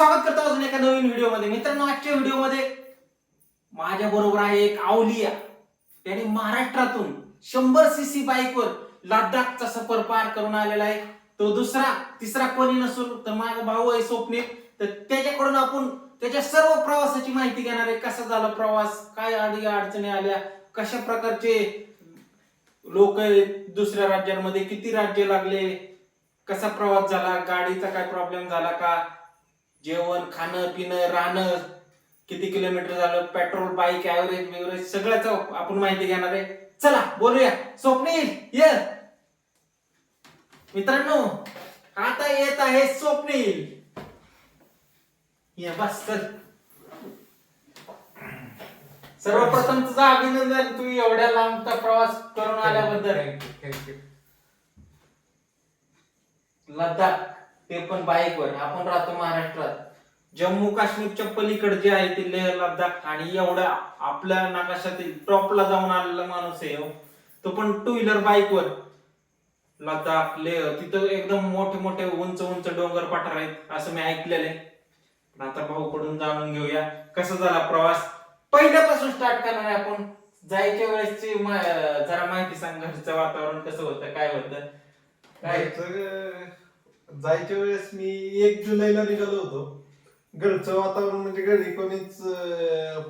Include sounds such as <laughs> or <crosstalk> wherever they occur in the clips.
स्वागत करतो अजून एका नवीन व्हिडिओमध्ये. मित्रांनो आजच्या व्हिडिओमध्ये माझ्या बरोबर आहे एक आवलिया. त्याने महाराष्ट्रातून शंभर सीसी बाईकवर लडाखचा सफर पार करून आलेला आहे. तो दुसरा तिसरा कोणी नसून तर माझा भाऊ आहे स्वप्नील. तर त्याच्याकडून आपण त्याच्या सर्व प्रवासाची माहिती घेणार आहे. कसा झाला प्रवास? काय अडी अडचणी आल्या? कशा प्रकारचे लोक दुसऱ्या राज्यांमध्ये? किती राज्य लागले? कसा प्रवास झाला? गाडीचा काय प्रॉब्लेम झाला का? जेवण खाणं पिणं राहणं किती किलोमीटर झालं पेट्रोल बाईक ऍव्हरेज बिव्हरेज सगळ्याच आपण माहिती घेणार आहे. चला बोलूया. स्वप्नील ये. मित्रांनो आता येत आहे स्वप्नील ये बस चल. सर्वप्रथम तुझं अभिनंदन तू एवढ्या लांबचा प्रवास करून आल्याबद्दल. लडाख ते पण बाईकवर. आपण राहतो महाराष्ट्रात. जम्मू काश्मीरच्या पलीकडे जे आहे ते लेह लडाख आणि एवढा आपल्या नकाशातील टॉपला जाऊन आलेला माणूस आहे हो. तो पण टू व्हीलर बाईकवर. लडाख लेह तिथं एकदम मोठे मोठे उंच उंच डोंगर पठार आहेत असं मी ऐकलेलं आहे. आता भाऊकडून जाणून घेऊया कसा झाला प्रवास. पहिल्यापासून स्टार्ट करणार आहे आपण. जायच्या वेळेसची जरा माहिती सांग घरचं वातावरण कसं होतं काय होतं? काय? जायच्या वेळेस मी एक जुलैला निघालो होतो. घरचं वातावरण म्हणजे घरी कोणीच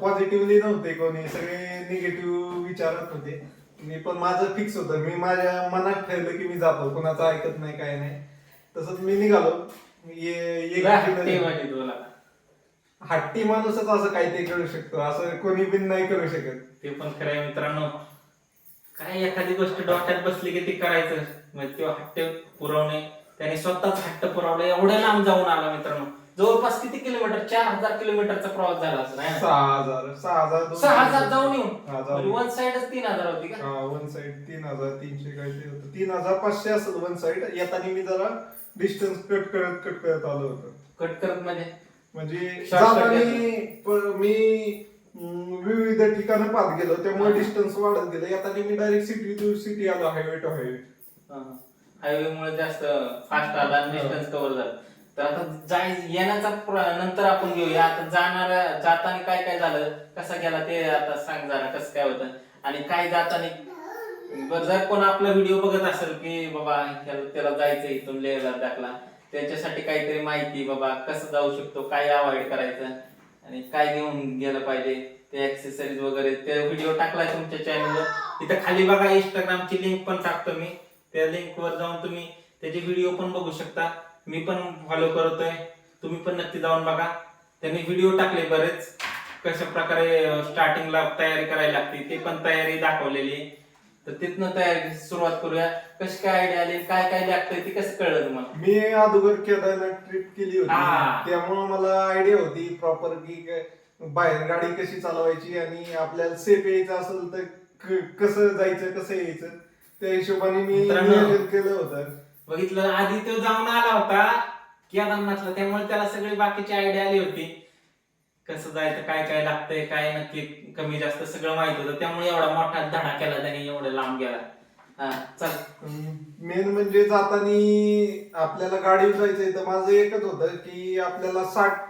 पॉझिटिव्हली नव्हते कोणी. सगळे निगेटिव्ह विचारत होते. मी पण माझं फिक्स होतं. मी माझ्या मनात ठेवलं की मी जातो. कोणाचं ऐकत नाही काय नाही. तसंच मी निघालो. ये- एक राहते जुलै माझी तुला हट्टी माणूसच असं काहीतरी करू शकतो. असं कोणी बिन नाही करू शकत. ते पण खरं आहे मित्रांनो. काय एखादी गोष्ट डोक्यात बसली की ती करायचं. म्हणजे तो हट्ट पुरवणे. त्याने स्वतःच हट्ट पुरवला. एवढ्या लांब जाऊन आला मित्रांनो. जवळपास किती किलोमीटर? चार हजार किलोमीटरचा प्रवास झाला असं? सहा हजार सहा हजार. सहा हजार जाऊन येऊन. हा. वन साइडच तीन हजार होती का? वन साइड तीन हजार तीनशे काहीतरी होतं. तीन हजार पाचशे असेल वन साइड येताना मी जरा डिस्टन्स कट करत कट करत आलो होतो. कट करत म्हणजे? म्हणजे Shortcut जाताना प- मी अं, विविध ठिकाणं पाहत गेलो. त्यामुळे हा. डिस्टन्स वाढत गेलं. येताना मी डायरेक्ट सिटी टू सिटी आलो हायवे टू हायवे हायवे मुळे जास्त फास्ट आला आणि डिस्टन्स कव्हर झालं. तर आता जाय येण्याचा प्र- नंतर आपण घेऊया. आता जाणाऱ्या जाताना काय काय झालं? कसा गेला ते आता सांग जरा कसं काय होतं? आणि काय जाताना बरं जर कोण आपला व्हिडिओ बघत असेल की बाबा त्याला जायचं इथून लेह लडाखला त्याच्यासाठी काहीतरी माहिती बाबा कसं जाऊ शकतो? काय अवॉइड करायचं? आणि काय घेऊन गेलं पाहिजे? ते ऍक्सेसरीज वगैरे ते व्हिडिओ टाकलाय तुमच्या चॅनलवर तिथं खाली बघा इंस्टाग्रामची लिंक पण टाकतो मी. त्या लिंक वर जाऊन तुम्ही त्याचे व्हिडिओ पण बघू शकता. मी पण फॉलो करतोय. तुम्ही पण नक्की जाऊन बघा. त्यांनी व्हिडिओ टाकले बरेच. कशा प्रकारे स्टार्टिंगला तयारी करायला लागते ते पण तयारी दाखवलेली. तर तिथनं तयारी सुरुवात करूया. कशी काय आयडिया आली काय काय लागतंय ते कसं कळलं तुम्हाला? मी अगोदर केदारनाथ ट्रिप केली हा. होती त्यामुळे मला आयडिया होती प्रॉपर की बाहेर गाडी कशी चालवायची आणि आपल्याला सेफ यायचं असेल तर क- कसं जायचं कसं यायचं. त्या हिशोबाने मी मित्रांनो. नियोजन केलं होतं. बघितलं आधी तो जाऊन आला होता केदारनाथला त्यामुळे त्याला सगळी बाकीची आयडिया आली होती. कसं जायचं काय काय लागतंय काय नक्की कमी जास्त सगळं माहीत होतं. त्यामुळे एवढा मोठा धडा केला त्याने एवढं लांब गेला. हा चल. मेन म्हणजे जाताना आपल्याला गाडी जायचंय तर माझं एकच होतं की आपल्याला साठ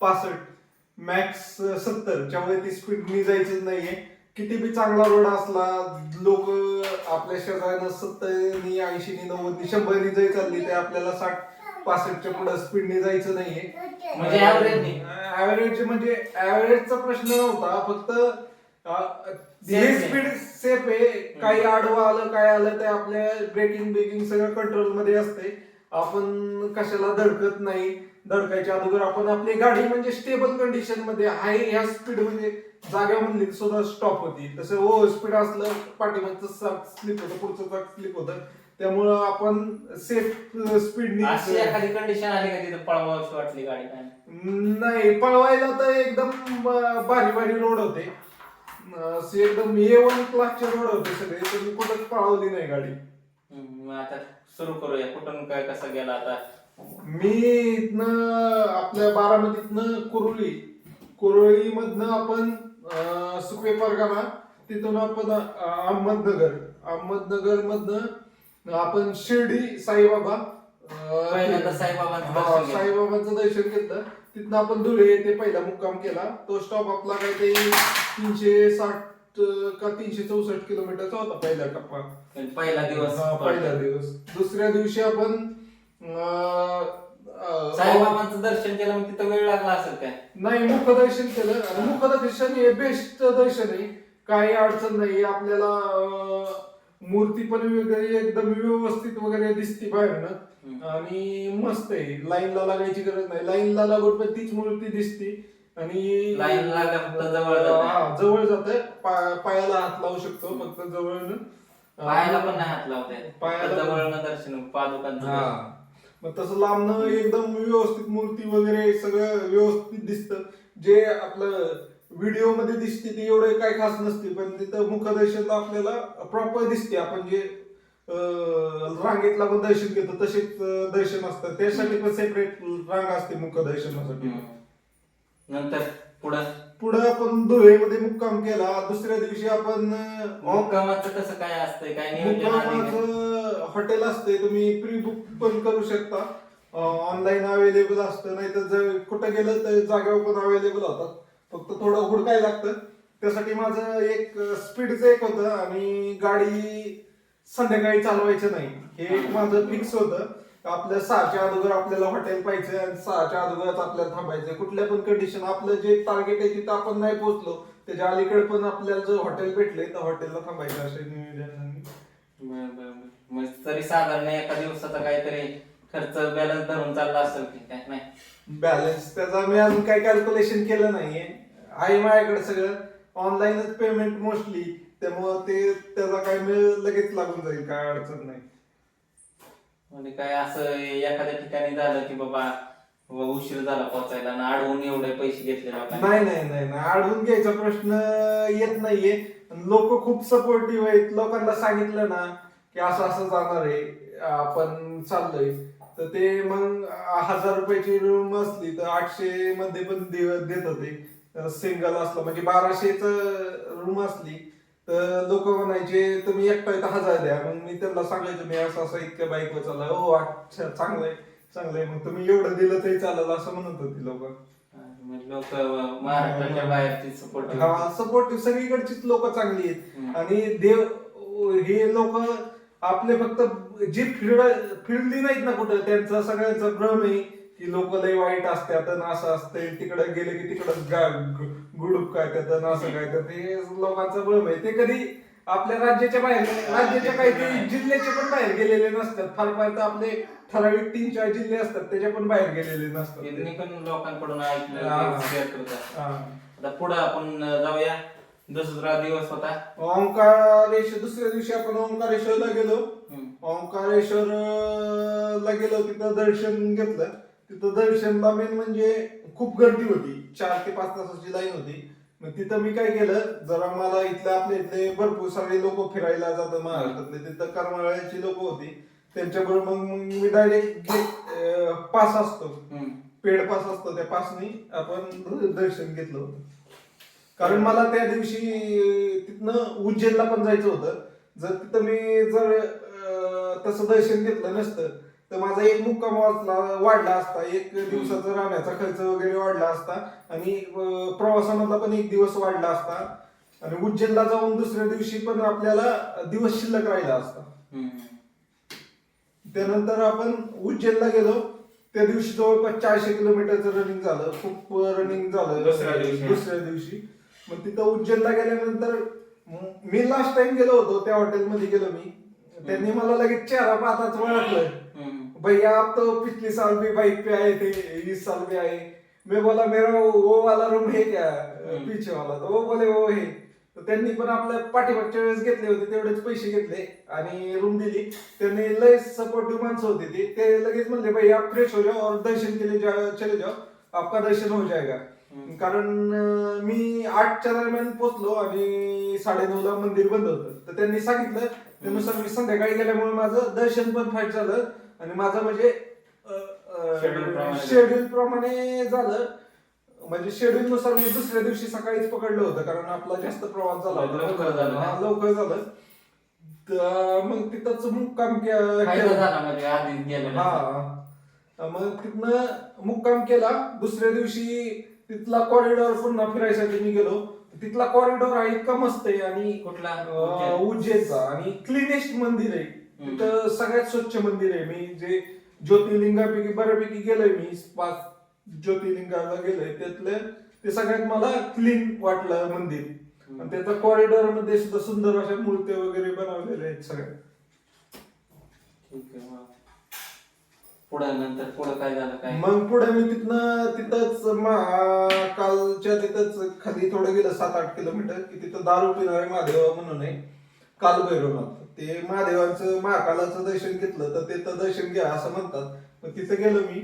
पासष्ट मॅक्स सत्तरच्या वरती स्पीडनी जायचं नाहीये. किती बी चांगला रोड असला लोक आपल्या शहरानं सत्तरनी ऐंशीनी नव्वदनी शंभरनी जरी चालली तर आपल्याला साठ पासष्टच्या पुढे स्पीडनी जायचं नाहीये. म्हणजे? ऍव्हरेज म्हणजे ऍव्हरेजचा प्रश्न नव्हता फक्त हे. स्पीड सेफ आहे. काही आडवं आलं काय आलं ते आपल्या ब्रेकिंग ब्रेकिंग सगळं कंट्रोलमध्ये असते आपण कशाला धडकत नाही? धडकायच्या अगोदर आपण आपली गाडी म्हणजे स्टेबल कंडिशनमध्ये हाय ह्या स्पीड म्हणजे जाग्यामधली सुद्धा स्टॉप होती. तसं ओ स्पीड असलं पाठीमागचं चाक स्लिप होतं पुढचं चाक स्लिप होतं. त्यामुळं आपण सेफ स्पीड अशी एखादी कंडिशन आली का तिथं पळवावीशी वाटली गाडी काय? नाही पळवायला तर एकदम ब- भारी भारी रोड होते. असे एकदम ए वन क्लासचे रोड होते सगळे तर कुठंच पळवली नाही गाडी. आता सुरू करूया. कुठून काय कसं गेला आता? मी इथनं आपल्या बारामतीतनं कुरुळी कुरुळी मधनं आपण अं, सुकवे परगाणा तिथून आपण अहमदनगर अहमदनगर. मधनं आपण शिर्डी साईबाबा साईबाबांचं दर्शन घेतलं. तिथनं आपण धुळे येथे पहिला मुक्काम केला. तो स्टॉप आपला काही ते तीनशे साठ का तीनशे चौसष्ट किलोमीटरचा होता पहिला टप्पा. पहिला दिवस. पहिला दिवस. दुसऱ्या दिवशी आपण साईबाबांचं दर्शन केलं मग तिथं वेळ लागला असेल काय? नाही मुखदर्शन केलं. आणि मुखदर्शन हे बेस्ट दर्शन आहे. काही अडचण नाही. आपल्याला मूर्ती पण वगैरे एकदम व्यवस्थित वगैरे दिसते बाहेरनं. आणि मस्त आहे. लाईनला लागायची गरज नाही. लाईनला लागून पण तीच मूर्ती दिसते. आणि लाईन लागल्या फक्त जवळ जाते. जवळ जाते. पायाला हात लावू शकतो फक्त जवळ पायाला पण नाही हात लावते पायाला जवळनं दर्शन पादुकांचं तसं लांबणं एकदम व्यवस्थित मूर्ती वगैरे सगळं व्यवस्थित दिसतं. जे आपलं व्हिडिओमध्ये दिसते ते एवढे काय खास नसते पण तिथं मुखदर्शनला आपल्याला प्रॉपर दिसते. आपण जे रांगेतला पण दर्शन घेतो तसेच दर्शन असतं. त्यासाठी पण सेपरेट रांग असते मुखदर्शनासाठी. दर्शनासाठी नंतर पुढं? पुढे आपण धुळेमध्ये मुक्काम केला दुसऱ्या दिवशी आपण मुक्कामाचं कसं काय असतंय काय नियोजन? मुक्कामाचं हॉटेल असते तुम्ही प्री बुक पण करू शकता. ऑनलाईन अवेलेबल असतं नाही तर जर कुठं गेलं तर जागेवर पण अवेलेबल होतात. फक्त थोडं हुडकाय लागतं. त्यासाठी माझं एक स्पीडचं एक होतं आणि गाडी संध्याकाळी चालवायचं नाही. हे एक माझं फिक्स होतं. आपल्या सहाच्या अगोदर आपल्याला हॉटेल पाहिजे आणि सहाच्या अगोदरच आपल्याला थांबायचं कुठल्या पण कंडिशन आपलं जे टार्गेट आहे तिथं आपण नाही पोहोचलो त्याच्या अलीकडे पण आपल्याला जर हॉटेल भेटले तर हॉटेलला थांबायचं असे नियोजन तरी साधारण एका दिवसाचा काहीतरी खर्च बॅलन्स धरून चालला असेल की काय? नाही. बॅलन्स त्याचा मी अजून काही कॅल्क्युलेशन केलं नाहीये. आहे माझ्याकडे सगळं. ऑनलाईनच पेमेंट मोस्टली त्यामुळं ते त्याचा काय मी लगेच लागून जाईल काय अडचण नाही. म्हणजे काय असं एखाद्या ठिकाणी झालं की बाबा उशीर झाला पोचायला आणि अडवून एवढे पैसे घेतले लोकांनी. नाही नाही नाही नाही. अडवून घ्यायचा प्रश्न येत नाहीये. लोक खूप सपोर्टिव्ह आहेत. लोकांना सांगितलं ना की असं असं जाणार आहे. आपण चाललोय. तर ते मग हजार रुपयाची रूम असली तर आठशे मध्ये पण देत होते सिंगल असलं म्हणजे बाराशेच रूम असली तर लोक म्हणायचे तुम्ही एकटा तर हजार द्या. मग मी त्यांना सांगायचो मी असं असं इतक्या बाईकवर चाललाय. हो अच्छा चांगलंय चांगलंय. मग तुम्ही एवढं दिलं तरी चालेल असं म्हणत होती लोक. म्हणजे लोक महाराष्ट्राच्या बाहेरची सपोर्ट हा सपोर्ट सगळीकडचीच लोक चांगली आहेत. आणि देव हे लोक आपले फक्त जी फिरड फिरली नाहीत ना कुठं त्यांचा सगळ्यांचा भ्रम आहे की लोक लय वाईट असतात असं असतंय. तिकडे गेले की तिकडं गुडूप काय त्यात असं काय तर ते लोकांचा भ्रम आहे ते कधी आपल्या राज्याच्या बाहेर राज्याच्या काहीतरी जिल्ह्याचे पण बाहेर गेलेले नसतात. फार फार तर आपले ठराविक तीन चार जिल्हे असतात त्याच्या पण बाहेर गेलेले नसतात. त्यांनी पण लोकांकडून ऐकलं पुढं आपण जाऊया. दुसरा दिवस होता. ओंकारेश्वर दुसऱ्या दिवशी आपण ओंकारेश्वरला गेलो. हम्म. ओंकारेश्वरला गेलो तिथं दर्शन घेतलं. तिथं दर्शनला मेन म्हणजे खूप गर्दी होती. चार ते पाच तासाची लाईन होती. मग तिथं मी काय केलं जरा मला इथले आपले इथले भरपूर सगळे लोक फिरायला जातात महाराष्ट्रातले. तिथं करमाळ्याची लोक होती. त्यांच्याबरोबर मग मी डायरेक्ट पास असतो. पेड पास असतो. त्या पासनी आपण दर्शन घेतलं होतं. कारण मला त्या दिवशी तिथनं उज्जैनला पण जायचं होतं. जर तिथं मी जर तसं दर्शन घेतलं नसतं तर माझा एक मुक्काम वाचला वाढला असता. एक दिवसाचा राहण्याचा खर्च वगैरे वाढला असता. आणि प्रवासामधला पण एक दिवस वाढला असता. आणि उज्जैनला जाऊन दुसऱ्या दिवशी पण आपल्याला दिवस शिल्लक राहिला असता. त्यानंतर आपण उज्जैनला गेलो. त्या दिवशी जवळपास चारशे किलोमीटरचं रनिंग झालं. खूप रनिंग झालं. दुसऱ्या दिवशी. दुसऱ्या दिवशी. मग तिथं उज्जैनला गेल्यानंतर म- लास्ट टाइम गेलो होतो त्या हॉटेलमध्ये गेलो मी. त्यांनी मला लगेच चेहरा पाहताच ओळखलं. हम्म. भैया आप तो पिछले साल भी बाइक पे आए थे इस साल भी आए। मैं बोला मेरा वो वाला रूम है क्या. पीछे वाला। तो वो बोले वो है. तर त्यांनी पण आपल्या पाठीमागच्या वेळेस घेतले होते तेवढेच पैसे घेतले आणि रूम दिली. त्यांनी लय सपोर्टिव्ह माणसं होती ती. ते लगेच म्हणले भाई आप फ्रेश हो जाओ और दर्शन के लिए जा- चले जाओ. आपका दर्शन हो जाएगा. कारण मी आठच्या दरम्यान पोचलो आणि साडेनऊला मंदिर बंद होतं. तर त्यांनी सांगितलं त्यानुसार मी संध्याकाळी गेल्यामुळे माझं दर्शन पण फाईट झालं. आणि माझं म्हणजे. शेड्यूल प्रमाणे. झालं. म्हणजे शेड्यूल नुसार मी दुसऱ्या दिवशी सकाळीच पकडलं होतं कारण आपला जास्त प्रवास झाला होता. लवकर झालं. हा, मग तिथंच मुक्काम केला. म्हणजे हा. मग तिथनं मुक्काम केला. दुसऱ्या दिवशी तिथला कॉरिडॉर पुन्हा फिरायसाठी मी गेलो. तिथला कॉरिडॉर हा इतका मस्त आहे आणि कुठला? उज्जैनचा. आणि क्लिनेस्ट मंदिर आहे. तिथं सगळ्यात स्वच्छ मंदिर आहे. मी जे ज्योतिर्लिंगापैकी बऱ्यापैकी गेलोय मी पाच ज्योतिर्लिंगाला गेलोय त्यातलं ते सगळ्यात मला क्लीन वाटलं मंदिर. आणि त्याचा कॉरिडॉरमध्ये सुद्धा सुंदर अशा मूर्त्या वगैरे बनवलेल्या आहेत सगळ्या. ठीक आहे मग. पुढं नंतर पुढं काय झालं काय? मग पुढे मी तिथनं तिथंच मा- कालच्या तिथंच खाली थोडं गेलं सात आठ किलोमीटर की तिथं दारू पिणारे महादेव म्हणून आहे काल भैरवनाथ ते महादेवांचं महाकालाचं दर्शन घेतलं तर तिथं दर्शन घ्या असं म्हणतात. मग तिथं गेलो मी.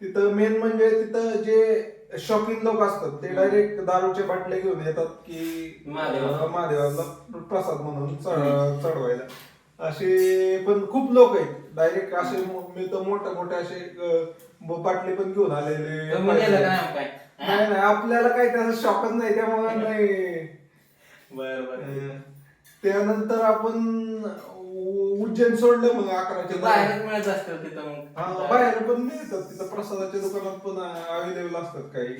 तिथं मेन म्हणजे तिथं जे शॉपिंग लोक असतात ते डायरेक्ट दारूच्या बाटल्या घेऊन येतात की महादेवाला. महादेवाला प्रसाद म्हणून चढ- चढवायला. असे पण खूप लोक आहेत. डायरेक्ट असे मो- मी तर मोठे मोठे असे अं, ब- बाटले पण घेऊन आलेले तुम्ही गेलं का नाही काय नाही नाही आपल्याला काही त्याचा शॉकच नाही त्यामुळे <laughs> नाही. बर बर. त्यानंतर आपण उज्जैन सोडलं मग अकराच्या मिळत असतं तिथं हा मग बाहेर पण मिळतात. तिथं प्रसादाच्या दुकानात पण अवेलेबल असतात काही.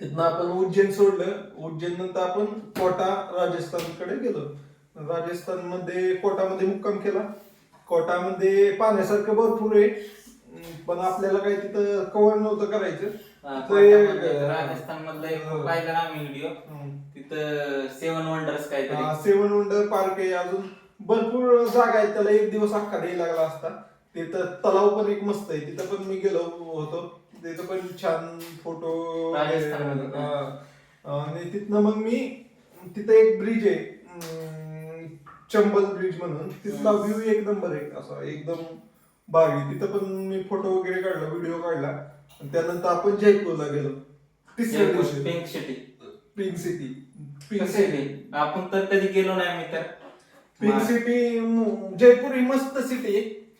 तिथनं आपण उज्जैन सोडलं. उज्जैन नंतर आपण कोटा राजस्थानकडे गेलो. राजस्थानमध्ये कोटामध्ये मुक्काम केला. कोटामध्ये पाहण्यासारखं भरपूर आहे. पण आपल्याला काही तिथं कव्हर नव्हतं करायचं. राजस्थान मधलं एक हो. पाहिलं आम्ही व्हिडिओ तिथं सेवन वंडर्स काहीतरी. सेवन वंडर पार्क आहे अजून भरपूर जागा आहेत. त्याला एक दिवस अख्खा द्यायला लागला असता. तिथं तलाव पण एक मस्त आहे. तिथं पण मी गेलो होतो. तिथं पण छान फोटो. आणि तिथनं मग मी तिथं एक ब्रिज आहे. चंबल ब्रिज म्हणून. तिथला व्ह्यू एक नंबर आहे. असा एकदम भारी तिथं पण मी फोटो वगैरे काढला व्हिडिओ काढला. आणि त्यानंतर आपण जयपूरला गेलो. तिसऱ्या दिवशी. Pink city pink city pink city ती? आपण तर कधी गेलो नाही मी तर. पिंक सिटी म, जयपूर ही मस्त सिटी आहे.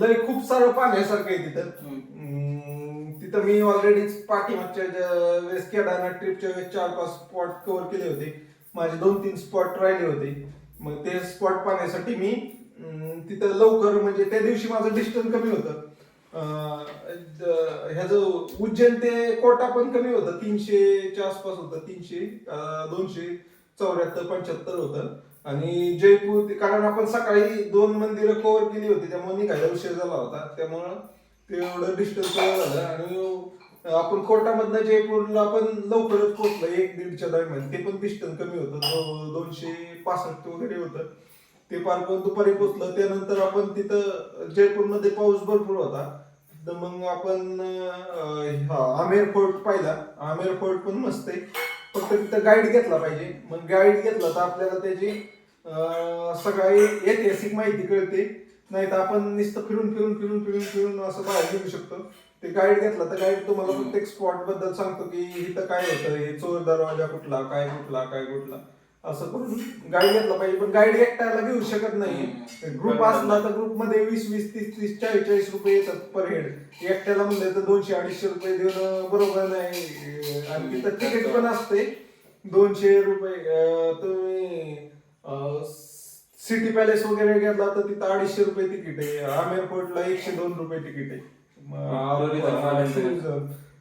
लय खूप सारं पाहण्यासारखं आहे तिथं. हम्म. हम्म, तिथं मी ऑलरेडी पाठीमागच्या ज्या वेळेस केदारनाथ ट्रिपच्या वेळेस चार पाच स्पॉट कव्हर केले होते. माझे दोन तीन स्पॉट राहिले होते. मग ते स्पॉट पाहण्यासाठी मी हम्म, तिथं लवकर म्हणजे त्या दिवशी माझं डिस्टन्स कमी होतं. ह्याचं उज्जैन ते कोटा पण कमी होतं. तीनशेच्या आसपास होतं. तीनशे दोनशे चौऱ्याहत्तर पंच्याहत्तर होतं. आणि जयपूर ते- कारण आपण सकाळी दोन मंदिरं कव्हर केली होती. त्यामुळे निघायला उशीर झाला होता. त्यामुळं ते एवढं डिस्टन्स झालं. आणि आपण कोटामधनं जयपूरला पण लवकरच पोहोचलो. एक दीडच्या दरम्यान. ते पण डिस्टन्स कमी होतं. दोनशे पासष्ट वगैरे होतं. ते पार करून दुपारी पोहोचलं त्यानंतर आपण तिथं जयपूरमध्ये पाऊस भरपूर होता. तर मग आपण हा आमेर फोर्ट पाहिला. आमेर फोर्ट पण मस्त आहे. फक्त तिथं गाईड घेतला पाहिजे. मग गाईड घेतला तर आपल्याला त्याची सकाळी सगळी ऐतिहासिक माहिती कळते. नाही तर आपण नुसतं फिरून फिरून फिरून फिरून फिरून असं बाहेर निघू शकतो. ते गाईड घेतला तर गाईड तुम्हाला प्रत्येक स्पॉटबद्दल सांगतो की इथं काय होतं हे चोर दरवाजा कुठला काय कुठला काय कुठला. असं करून गाईड घेतला पाहिजे पण गाईड एकट्याला घेऊ शकत नाही. ग्रुप असला तर ग्रुपमध्ये वीस वीस तीस तीस चाळीस चाळीस रुपये येतात पर हेड एकट्याला म्हणलं तर दोनशे अडीचशे रुपये देणं बरोबर नाही. आणि तिथं तिकीट पण असते. दोनशे रुपये तुम्ही सिटी पॅलेस वगैरे गेला तर तिथं अडीचशे रुपये तिकीट आहे. आमेर फोर्टला एकशे दोन रुपये तिकीट आहे.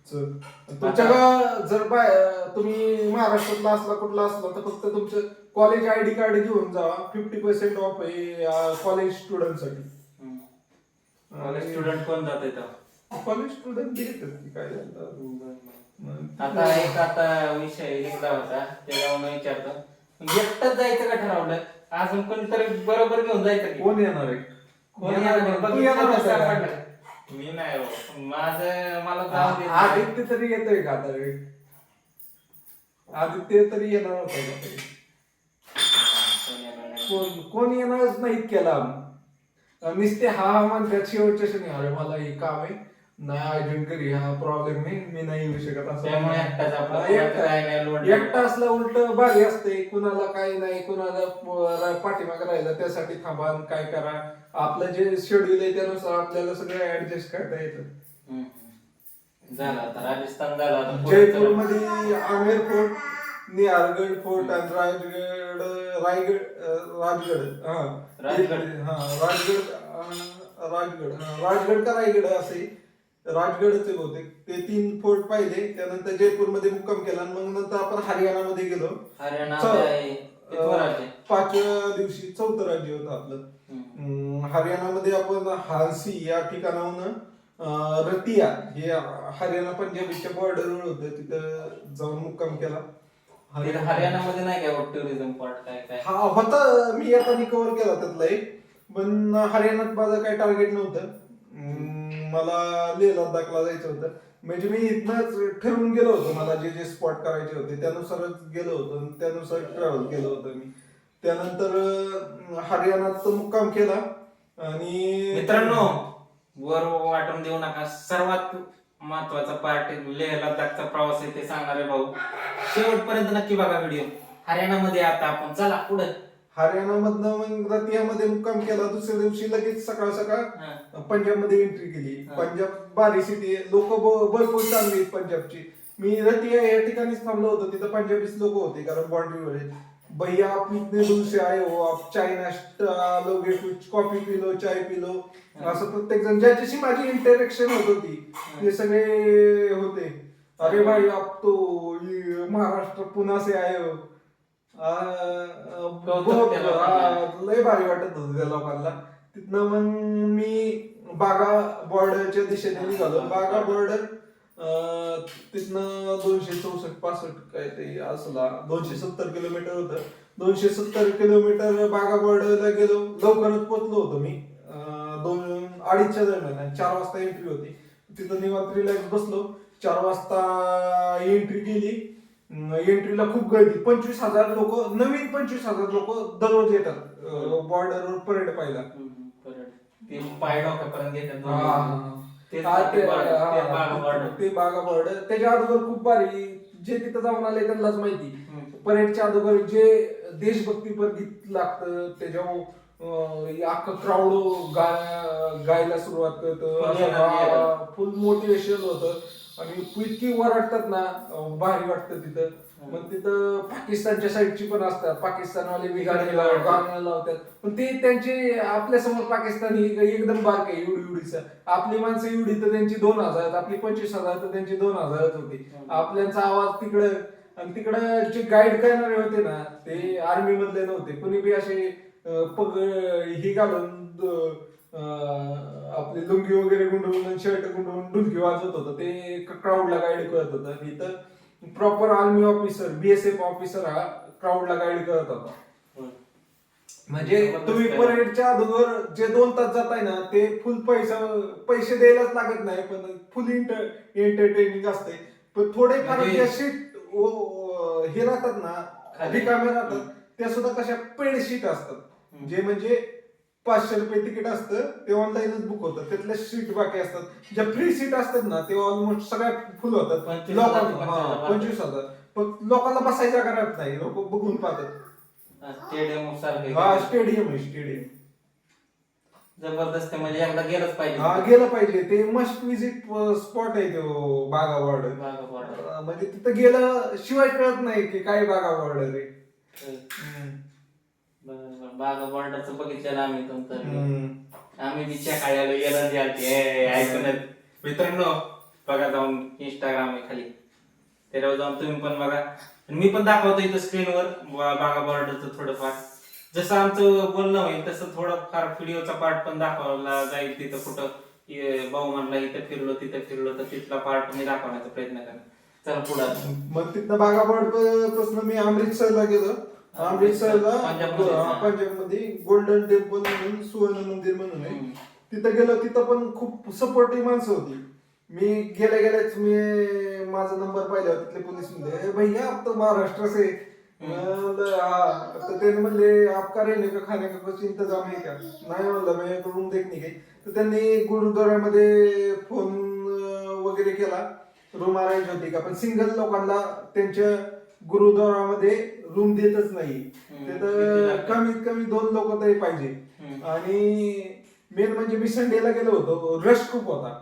Tourism वाल्यांचं. tourism चं. तुमच्या गा- जर बाय तुम्ही महाराष्ट्रातला असला कुठला असला तर फक्त तुमचं कॉलेज आय डी कार्ड घेऊन जावा फिफ्टी पर्सेंट ऑफ आहे कॉलेज स्टुडंटसाठी कॉलेज स्टुडंट कोण जात इथं कॉलेज स्टुडंट घेतात की काय झालं. आता एक आता विषय निघला होता ते जाऊन विचारतो एकटंच जायचं का ठरवलं अजून कोणीतरी बरोबर घेऊन जायचं की कोण येणार आहे कोणी येणार? सापडलं. मी नाही हो. माझं मला जाऊ दे आदित्य तरी येतोय का आता रे? आदित्य तरी येणार होता का तरी? कोण कोण येणारच नाहीत केला नुसते हा हा म्हणतात शेवटच्या क्षणी अरे मला हे काम आहे नाही अर्जंट घरी हा प्रॉब्लेम आहे मी नाही येऊ शकत. असं त्यामुळे एकटाच आपला कोणाचं एकटा. काय नाही नाही. एकटा असला उलट भारी असते कुणाला काय नाही कुणाला प- पाठीमागे राहिलं त्यासाठी थांबा आणि काय करा. आपलं जे शेड्यूल आहे त्यानुसार आपल्याला सगळं ऍडजस्ट करता येतं. हम्म. झालं आता. राजस्थान झालं आता. जयपूरमध्ये आमेर फोर्ट निहारगड फोर्ट आणि राजगड रायगड अं, राजगड. हा. राजगड. हा राजगड अं, राजगड. हा राजगड का रायगड असे राजगडच आहे बहुतेक. ते तीन फोर्ट पाहिले त्यानंतर जयपूरमध्ये मुक्काम केला आणि मग नंतर आपण हरियाणामध्ये गेलो. हरियाणा कितवं राज्य? पाचव्या दिवशी चौथं राज्य होतं आपलं. हम्म. अं, हरियाणामध्ये आपण हारसी या ठिकाणाहून अं, रतिया हे हरियाणा पंजाबच्या बॉर्डरवर होतं. तिथं जाऊन मुक्काम केला. तिथे हरियाणामध्ये नाही काय टुरिझम स्पॉट काय काय? हा होता. मी येताना कव्हर केला त्यातला एक. पण हरियाणात माझं काही टार्गेट नव्हतं. अं, मला लेह लडाखला जायचं होतं. म्हणजे मी इथनच ठरवून गेलो होतो. मला जे जे स्पॉट करायचे होते त्यानुसारच गेलो होतो त्यानुसार ट्रॅव्हल केलं होतं मी. त्यानंतर अं, हरियाणात मुक्काम केला. आणि मित्रांनो वर वाटून देऊ नका. सर्वात महत्त्वाचा पार्ट लेह लडाखचा प्रवास आहे ते सांगणारे भाऊ. शेवटपर्यंत नक्की बघा व्हिडिओ हरियाणामध्ये आता आपण चला पुढे. हरियाणामधनं मग रतियामध्ये मुक्काम केला दुसऱ्या दिवशी लगेच सकाळ सकाळ पंजाबमध्ये एंट्री केली. पंजाब भारी सिटी लोक भरपूर चांगली आहेत पंजाबची. मी रतिया या ठिकाणीच थांबलो होतो. तिथं पंजाबीच लोक होते कारण बाउंड्रीवर भैया आप इतने दूर से आए हो? आप चाय नाश्ता लोगे कुछ कॉफी पी लो चाय पी लो हा. असं प्रत्येक जण ज्याच्याशी माझी इंटरेक्शन होत होती ते सगळे होते. अरे भाई आप तो महाराष्ट्र पुन्हा से आए हो. लय भारी वाटत होतं त्या लोकांना तिथनं मग मी बागा बॉर्डरच्या दिशेने निघालो. बागा बॉर्डर तिथनं दोनशे चौसष्ट पासष्ट काय ते असला. दोनशे सत्तर किलोमीटर होतं. दोनशे सत्तर किलोमीटर बागा बॉर्डरला गेलो. लवकरच पोहोचलो होतो मी. दोन अडीचच्या दरम्यान. चार वाजता एंट्री होती. तिथं निवांत रिलॅक्स बसलो. चार वाजता एंट्री केली एंट्रीला खूप गर्दी. पंचवीस हजार लोक नवीन पंचवीस हजार लोक दररोज येतात बॉर्डरवर परेड पाहिला ते पाय ते- बाग- बॉर्डर त्याच्या अगोदर खूप भारी जे तिथं जाऊन आले त्यांनाच माहिती. परेडच्या अगोदर जे देशभक्तीपर गीत लागतं त्याच्यावर अख्खं क्राऊड गायला सुरुवात करतं फुल मोटिवेशन होतं. आणि इतकी वरडतात ना भारी वाटतं तिथं. मग तिथं पाकिस्तानच्या साईडची पण असतात. पाकिस्तानवाले बी गाणी लाव- गाणं लावतात. पण ते त्यांचे आपल्यासमोर पाकिस्तान ही एकदम बारक आहे एवढी एवढीच. आपली माणसं एवढी तर त्यांची दोन हजार आपली पंचवीस हजार तर त्यांची दोन हजारच होती. आपल्याचा आवाज तिकडं आणि तिकडं जे गाईड करणारे होते ना ते आर्मी मधले नव्हते. कुणी बी असे पग ही घालून आपली लुंगी वगैरे गुंडवून शर्ट गुंडवून डुलकी वाजवत होतं ते क्राऊडला गाईड करत होतं आणि इथं proper army officer BSF officer हा क्राऊडला गाईड करत होता. म्हणजे तुम्ही. परेडच्या अगोदर जे दोन तास जाताय ना ते फुल पैसा पैसे द्यायलाच लागत नाही पण फुल एंटरटेनिंग असते पण थोडेफार म्हणजे- ज्या सीट हे राहतात ना खाली. रिकामे राहतात त्या सुद्धा कशा पेड सीट असतात. जे म्हणजे पाचशे रुपये तिकीट असतं ते ऑनलाईनच बुक होतं. त्यातल्या सीट बाकी असतात. ज्या फ्री सीट असतात ना ते ऑलमोस्ट सगळ्या फुल होतात. पंचवीस हजार ते लोकांना पंचवीस हजार. पण लोकांना बसायची जागा राहत नाही. लोक बघून पाहतात. स्टेडियम हा आहे स्टेडियम जबरदस्त म्हणजे एकदा गेलंच पाहिजे. हा गेलं पाहिजे. ते मस्ट विजिट स्पॉट आहे तो बागा बॉर्डर बागा border. म्हणजे तिथं गेलं शिवाय कळत नाही की काय बागा बॉर्डर आहे होय. बरं, बरं. बागा बॉर्डरचं बघितलेलं आम्ही तुमचं. आम्ही बिच्या खायला गेलं द्यालते ऐकूनच मित्रांनो बघा जाऊन इंस्टाग्राम आहे खाली. त्याच्यावर जाऊन तुम्ही पण बघा. आणि मी पण दाखवतो इथं स्क्रीनवर बागा बॉर्डरचं थोडंफार. जसं आमचं बोलणं होईल तसं थोडंफार व्हिडिओचा पार्ट पण दाखवला जाईल तिथं कुठं. भाऊ म्हणला इथं फिरलो तिथं फिरलो तर तिथला पार्ट मी दाखवण्याचा प्रयत्न करेन चला पुढं मग तिथनं बागा बॉर्डरपासून मी अमृतसरला गेलो. अमृतसरला पंजाबमध्ये, हा. पंजाबमध्ये गोल्डन टेम्पल म्हणून सुवर्ण मंदिर म्हणून आहे. हम्म. तिथं गेलो तिथं पण खूप सपोर्टिव्ह माणसं होती. मी गेल्या गेल्याच मी माझा नंबर पाहिला तिथले पोलीस म्हणले "ए भैया आप तो महाराष्ट्र से. म्हणलं, "हा." तर म्हणले आपका रहने का खाने का कुछ इंतजाम है क्या? नाही म्हणलं मी रूम देखणे काही तर त्यांनी गुरुद्वारामध्ये फोन वगैरे केला. रूम अरेंज होती का? पण सिंगल लोकांना त्यांच्या गुरुद्वारामध्ये रूम देतच नाही. तर कमीत कमी दोन लोक तरी पाहिजे. आणि मेन म्हणजे मी संडेला गेलो होतो. रश खूप होता.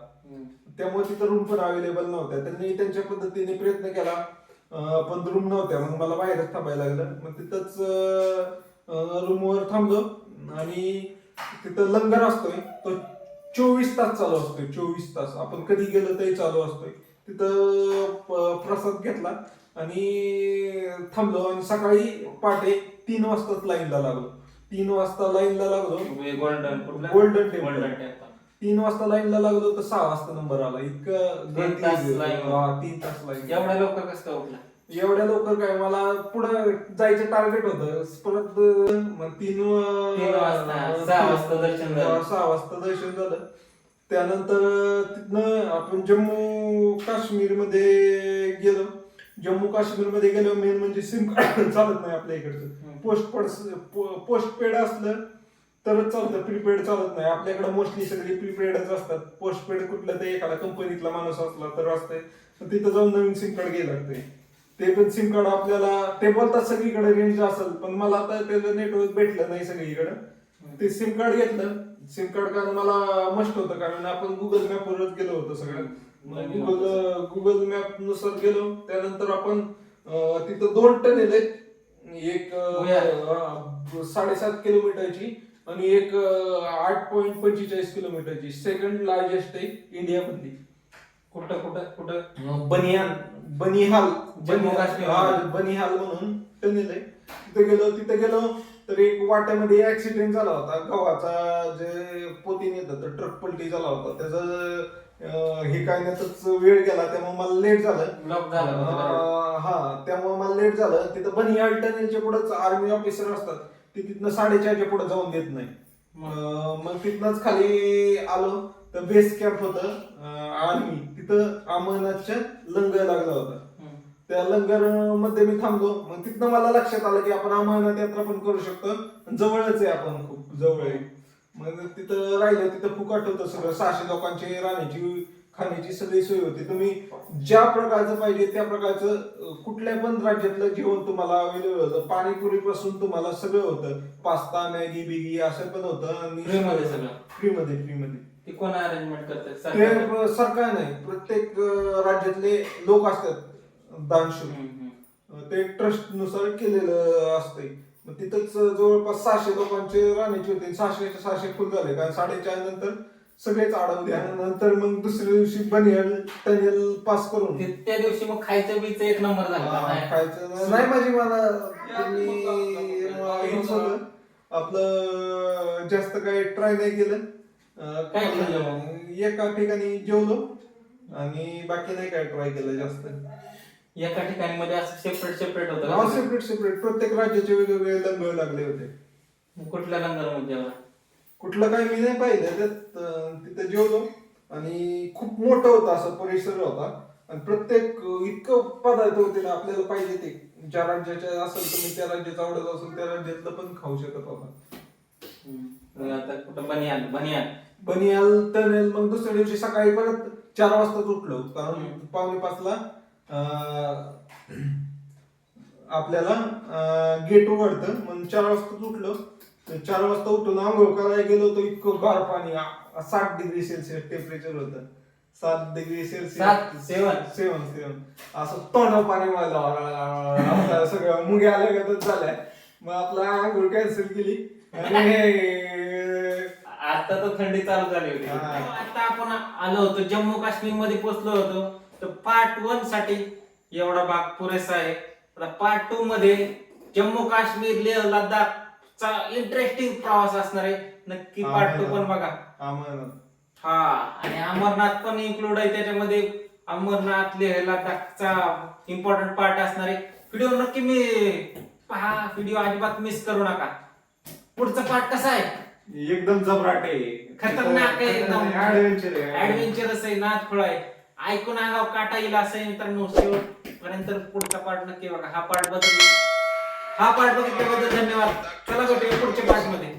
त्यामुळे तिथं रूम पण अवेलेबल नव्हत्या. त्यांनी त्यांच्या पद्धतीने प्रयत्न केला. पण रूम नव्हत्या. मग मला बाहेरच थांबायला लागलं. मग तिथंच रूमवर थांबलो. आणि तिथं लंगर असतोय. तो चोवीस तास चालू असतोय. चोवीस तास. आपण कधी गेलो तरी चालू असतोय. तिथं प्रसाद घेतला. आणि थांबलो आणि सकाळी पहाटे तीन वाजताच लाईनला लागलो. तीन वाजता लाईनला लागलो. गोल्डन गोल्डन टेम्पल तीन वाजता लाईनला लागलो तर सहा वाजता नंबर आला. इतकं तीन तास लाईन एवढ्या लवकर कसं उठला? एवढ्या लवकर काय? मला पुढे जायचं टार्गेट होतं. परत तीन वा- तीन वाजता, सहा वाजता दर्शन झालं. सहा वाजता दर्शन झालं. त्यानंतर तिथनं आपण जम्मू काश्मीरमध्ये गेलो. जम्मू काश्मीरमध्ये गेलो मेन म्हणजे सिम कार्ड <coughs> चालत नाही आपल्या इकडचं. पोस्ट पोस्ट पेड असलं तरच चालतं. प्रीपेड चालत नाही. आपल्याकडे मोस्टली सगळी प्रीपेडच असतात. पोस्ट पेड कुठलं ते एखादा कंपनीतला माणूस असला तर असतंय. तिथं जाऊन नवीन सिम कार्ड घ्यायला लागते ते पण सिम कार्ड आपल्याला ते बोलतात सगळीकडे रेंज असेल पण मला आता त्याचं नेटवर्क भेटलं नाही सगळीकडे ते सिम कार्ड घेतलं. सिम कार्ड कारण मला मस्त होतं कारण आपण गुगल मॅपवरच गेलो होतो सगळं. गुगल गुगल मॅपनुसार गेलो. त्यानंतर आपण तिथं दोन टन आहेत. एक साडेसात किलोमीटरची आणि एक आठ पॉईंट पंचेचाळीस किलोमीटरची. सेकंड लार्जेस्ट आहे इंडियामधली. कुठं कुठं कुठं? बनियान बनिहाल जम्मू काश्मीर. हा, बनिहाल म्हणून टनेल आहे. तिथे गेलो तिथे गेलो तर एक वाट्यामध्ये ऍक्सिडेंट झाला होता. गव्हाचा जे पोतीन येतं ट्रक पलटी झाला होता. त्याचं हे काढण्यातच वेळ गेला त्यामुळे मला लेट झालं. हा त्यामुळे मला लेट झालं. तिथं बनिहाल टनेलच्या पुढेच आर्मी ऑफिसर असतात. ते तिथनं साडेचारच्या पुढे जाऊन देत नाही. मग? तिथनच खाली आलो तर बेस कॅम्प होतं आर्मी तिथं अमरनाथच्या लंगर लागला होता. त्या लंगरमध्ये मी थांबलो. मग तिथनं मला लक्षात आलं की आपण अमरनाथ यात्रा पण करू शकतो. जवळच आहे आपण खूप जवळ आहे. मग तिथं राहिलं तिथं फुकट होतं सगळं. सहाशे लोकांची राहण्याची खाण्याची सगळी सोय होती. तुम्ही ज्या प्रकारचं पाहिजे त्या प्रकारचं कुठल्या पण राज्यातलं जेवण तुम्हाला अवेलेबल होतं. पाणीपुरीपासून तुम्हाला सगळं होतं. पास्ता मॅगी बिगी असं पण होतं आणि Free मध्ये सगळं? फ्रीमध्ये फ्रीमध्ये. ती कोण अरेंजमेंट करतात? सरकार? सरकार नाही. प्रत्येक राज्यातले लोक असतात. दानशूर. ते ट्रस्टनुसार केलेलं असते मग तिथंच जवळपास सहाशे लोकांचे राहण्याची होते सहाशे सहाशे फुल झाले कारण साडेचार नंतर सगळेच अडवले आणि नंतर मग दुसऱ्या दिवशी बनियल टनेल पास करून ते- त्या दिवशी मग खायचं बीचं एक नंबर झाला? हा. खायचं नाही माझी मला तुम्ही. आपलं जास्त काही ट्राय नाही केलं अं, काय मग? एका ठिकाणी जेवलो आणि बाकी नाही काय ट्राय केलं जास्त एका ठिकाणी मध्ये असं सेपरेट सेपरेट होतं का? सेपरेट सेपरेट प्रत्येक राज्याचे वेगवेगळे लंगर लागले होते. मग कुठल्या लंगरमध्ये जेवला? कुठलं काही मी नाही पाहिलं त्यात अं, तिथं जेवलो. आणि खूप मोठं होतं असं परिसर होता. आणि प्रत्येक अं, इतकं पदार्थ होते ना आपल्याला पाहिजे ते. ज्या राज्याच्या असेल तुम्ही त्या राज्याचं आवडत असेल त्या राज्यातलं पण खाऊ शकत होता. मग आता कुठं? बनियान बनियान. बनियाल टनेल मग दुसऱ्या दिवशी सकाळी परत चार वाजताच उठलो. कारण हम्म. पावणे पाचला आपल्याला गेट उघडतं. मग चार वाजताच उठलो. तर चार वाजता उठून आंघोळ करायला गेलो तर इतकं गार पाणी. आ- साठ डिग्री सेल्सिअस टेम्परेचर होतं. सात डिग्री सात, सेल्सिअस सेवन. सेवन सेवन असं तोंड पाणी मला सगळं मुगे आल्यागतच झालंय. मग आपला आंघोळ कॅन्सल केली. आणि आता तर थंडी चालू झाली होती. आता आपण आलो होतो. जम्मू काश्मीरमध्ये पोहोचलो होतो. तर पार्ट वनसाठी एवढा भाग पुरेसा आहे. आता पार्ट टू मध्ये जम्मू काश्मीर लेह लडाख चा इंटरेस्टिंग प्रवास असणार आहे. नक्की पार्ट टू. पण बघा. अमरनाथ हा आणि अमरनाथ पण इन्क्लूड आहे. त्याच्यामध्ये अमरनाथ लेह लडाखचा इम्पॉर्टंट पार्ट असणार आहे. व्हिडिओ नक्की मी पहा. व्हिडिओ अजिबात मिस करू नका. पुढचा पार्ट कसा आहे? एकदम जबराट आहे. खतरनाक आहे एकदम. ऍडव्हेंचरस आहे. नाथ खुळा आहे. ऐकून अंगाव काटा येईल असं आहे मित्रांनो शेवटपर्यंत पुढचा पार्ट नक्की बघा. हा पार्ट बदल हा पार्ट बघितल्याबद्दल धन्यवाद. चला भेटूया पुढच्या पार्टमध्ये.